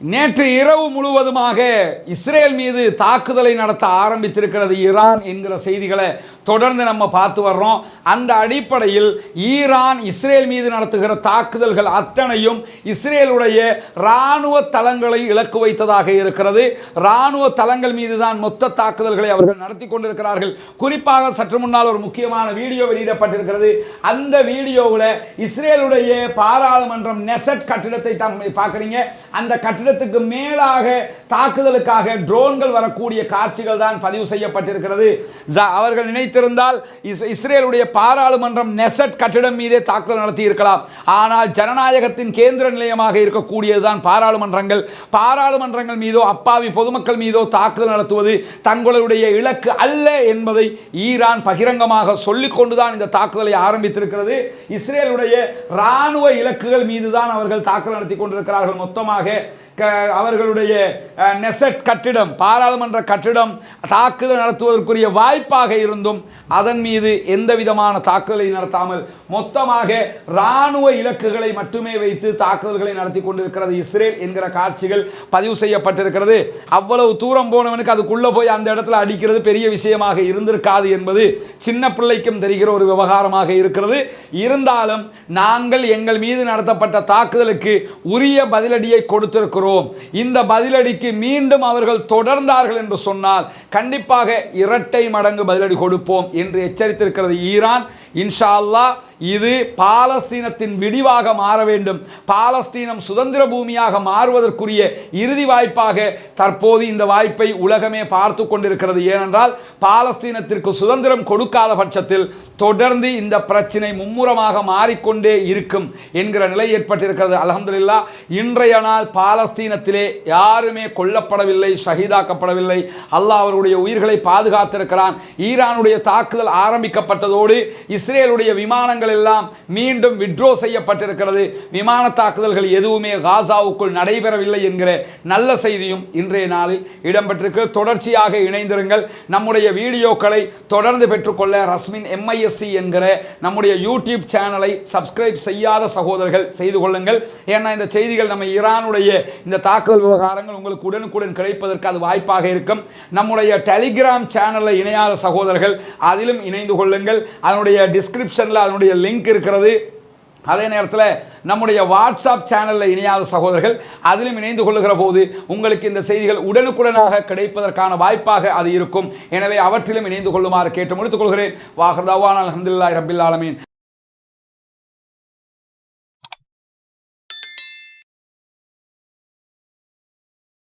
நேற்று இரவு முழுவதுமாக இஸ்ரேல் மீது தாக்குதலை நடத்த ஆரம்பித்திருக்கிறது ஈரான் என்கிற செய்திகளை தொடர்ந்து நம்ம பார்த்து வர்றோம். அந்த அடிப்படையில் ஈரான் இஸ்ரேல் மீது நடத்துகிற தாக்குதல்கள் அத்தனையும் இஸ்ரேலுடைய இராணுவ தளங்களை இலக்கு வைத்ததாக இருக்கிறது. இராணுவ தளங்கள் மீது தான் மொத்த தாக்குதல்களை அவர்கள் நடத்தி கொண்டிருக்கிறார்கள். குறிப்பாக சற்று முன்னால் ஒரு முக்கியமான வீடியோ வெளியிடப்பட்டிருக்கிறது. அந்த வீடியோவில் இஸ்ரேலுடைய பாராளுமன்றம் நெசட் கட்டிடத்தை தான் பார்க்குறீங்க. அந்த கட்டிடத்துக்கு மேலாக தாக்குதலுக்காக ட்ரோன்கள் வரக்கூடிய காட்சிகள் தான் பதிவு செய்யப்பட்டிருக்கிறது. அவர்கள் நினைத்திருந்தால் இஸ் இஸ்ரேலுடைய பாராளுமன்றம் நெசட் கட்டிடம் மீதே தாக்குதல் நடத்தி இருக்கலாம் ஆனால் ஜனநாயகத்தின் கேந்திர நிலையமாக இருக்கக்கூடியதுதான் பாராளுமன்றங்கள். பாராளுமன்றங்கள் மீதோ அப்பாவி பொதுமக்கள் மீதோ தாக்குதல் நடத்துவது தங்களுடைய இலக்கு அல்ல என்பதை ஈரான் பகிரங்கமாக சொல்லிக்கொண்டுதான் இந்த தாக்குதலை ஆரம்பித்திருக்கிறது. இஸ்ரேலுடைய இராணுவ இலக்குகள் மீதுதான் அவர்கள் தாக்குதல் நடத்தி கொண்டிருக்கிறார்கள். மொத்தமாக அவர்களுடைய நெசட் கட்டிடம் பாராளுமன்ற கட்டிடம் தாக்குதல் நடத்துவதற்குரிய வாய்ப்பாக இருந்தும் அதன் மீது எந்த விதமான தாக்குதலை நடத்தாமல் மொத்தமாக இராணுவ இலக்குகளை மட்டுமே வைத்து தாக்குதல்களை நடத்தி கொண்டிருக்கிறது இஸ்ரேல் என்கிற காட்சிகள் பதிவு செய்யப்பட்டிருக்கிறது. அவ்வளவு தூரம் போனவனுக்கு அதுக்குள்ளே போய் அந்த இடத்துல அடிக்கிறது பெரிய விஷயமாக இருந்திருக்காது என்பது சின்ன பிள்ளைக்கும் தெரிகிற ஒரு விவகாரமாக இருக்கிறது. இருந்தாலும் நாங்கள் எங்கள் மீது நடத்தப்பட்ட தாக்குதலுக்கு உரிய பதிலடியை கொடுத்திருக்கிறோம். இந்த பதிலடிக்கு மீண்டும் அவர்கள் தொடர்ந்தார்கள் என்று சொன்னால் கண்டிப்பாக இரட்டை மடங்கு பதிலடி கொடுப்போம் என்று எச்சரித்திருக்கிறது ஈரான். இன்ஷா அல்லா இது பாலஸ்தீனத்தின் விடிவாக மாற வேண்டும். பாலஸ்தீனம் சுதந்திர பூமியாக மாறுவதற்குரிய இறுதி வாய்ப்பாக தற்போது இந்த வாய்ப்பை உலகமே பார்த்து கொண்டிருக்கிறது. ஏனென்றால் பாலஸ்தீனத்திற்கு சுதந்திரம் கொடுக்காத பட்சத்தில் தொடர்ந்து இந்த பிரச்சினை மும்முரமாக மாறிக்கொண்டே இருக்கும் என்கிற நிலை ஏற்பட்டிருக்கிறது. அலமதுல்லா இன்றைய நாள் பாலஸ்தீனத்திலே யாருமே கொல்லப்படவில்லை ஷஹீதாக்கப்படவில்லை. அல்லாஹ் அவருடைய உயிர்களை பாதுகாத்திருக்கிறான். ஈரானுடைய தாக்குதல் ஆரம்பிக்கப்பட்டதோடு இஸ்ரேலுடைய விமானங்கள் எல்லாம் மீண்டும் விட்ரோ செய்யப்பட்டிருக்கிறது. விமான தாக்குதல்கள் எதுவுமே காசாவுக்குள் நடைபெறவில்லை என்கிற நல்ல செய்தியும் இன்றைய நாளில் இடம்பெற்றிருக்கு. தொடர்ச்சியாக இணைந்திருங்கள். நம்முடைய வீடியோக்களை தொடர்ந்து பெற்றுக்கொள்ள ரஸ்மின் எம்ஐஎஸ்சி என்கிற நம்முடைய யூடியூப் சேனலை சப்ஸ்கிரைப் செய்யாத சகோதரர்கள் செய்து கொள்ளுங்கள். ஏன்னா இந்த செய்திகள் நம்ம ஈரானுடைய இந்த தாக்குதல் விவகாரங்கள் உங்களுக்கு உடனுக்குடன் கிடைப்பதற்கு அது வாய்ப்பாக இருக்கும். நம்முடைய டெலிகிராம் சேனலில் இணையாத சகோதரர்கள் அதிலும் இணைந்து கொள்ளுங்கள். அதனுடைய டிஸ்கிரிப்ஷனில் அதனுடைய லிங்க் இருக்கிறது. அதே நேரத்தில் நம்முடைய வாட்ஸ்அப் சேனலில் இணையாத சகோதரர்கள் அதிலும் இணைந்து கொள்ளுகிற போது உங்களுக்கு இந்த செய்திகள் உடனுக்குடனாக கிடைப்பதற்கான வாய்ப்பாக அது இருக்கும். எனவே அவற்றிலும் இணைந்து கொள்ளுமாறு கேட்டு முடித்துக் கொள்கிறேன். வாகர்தாவான் அலமதுல்லாய் ரபில் ஆலமீன்.